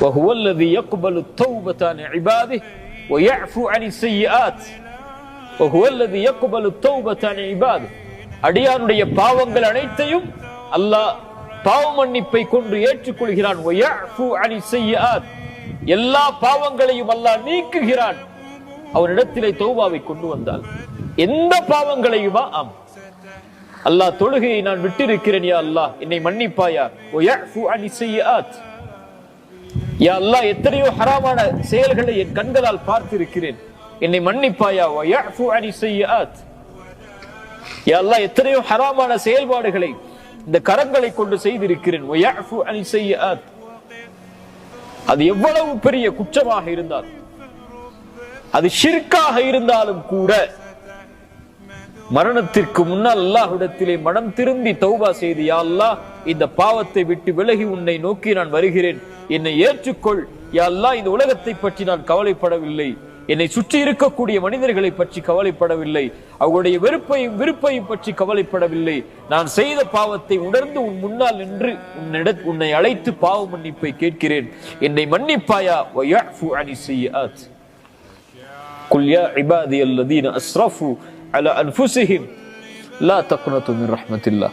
وهو الذي يقبل التوبة عن عباده ويعفو عن السيئات وهو الذي يقبل التوبة عن عباده அடியானுடைய பாவங்கள் அனைத்தையும் அல்லாஹ் பாவ மன்னிப்பை கொண்டு ஏற்றுக்கொள்கிறான் ويعفو عن السيئات எல்லா பாவங்களையும் அல்லாஹ் நீக்குகிறான் அவனிடத்திலே தௌபாவை கொண்டு வந்தால் எந்த பாவங்களையுமா ஆம் அல்லாஹ் தொழுகையை நான் விட்டிருக்கிறேன் யா அல்லாஹ் என்னை மன்னிப்பாயா ويعفو عن السيئات யா அல்லா எத்தனையோ ஹராமான செயல்களை என் கண்களால் பார்த்திருக்கிறேன். என்னை மன்னிப்பாயா? யா அல்லா எத்தனையோ ஹராமான செயல்பாடுகளை இந்த கரங்களை கொண்டு செய்திருக்கிறேன். அது எவ்வளவு பெரிய குற்றமாக இருந்தால் அது ஷிர்காக இருந்தாலும் கூட மரணத்திற்கு முன்னால் அல்லாஹுடத்திலே மனம் திரும்பி தௌபா செய்து யா அல்லாஹ் இந்த பாவத்தை விட்டு விலகி உன்னை நோக்கி நான் வருகிறேன். என்னை ஏற்றுக்கொள். யா அல்லாஹ் இந்த உலகத்தை பற்றி நான் கவலைப்படவில்லை. என்னை சுற்றி இருக்கக்கூடிய மனிதர்களை பற்றி கவலைப்படவில்லை. அவருடைய வெறுப்பையும் விருப்பையும் பற்றி கவலைப்படவில்லை. நான் செய்த பாவத்தை உணர்ந்து உன் முன்னால் நின்று உன்னிட உன்னை அழைத்து பாவ மன்னிப்பை கேட்கிறேன். என்னை மன்னிப்பாயா? குல்யா இபாதி அல்லதீன அஸ்ரஃபு. على أنفسهم. لا تقنطوا من رحمة الله.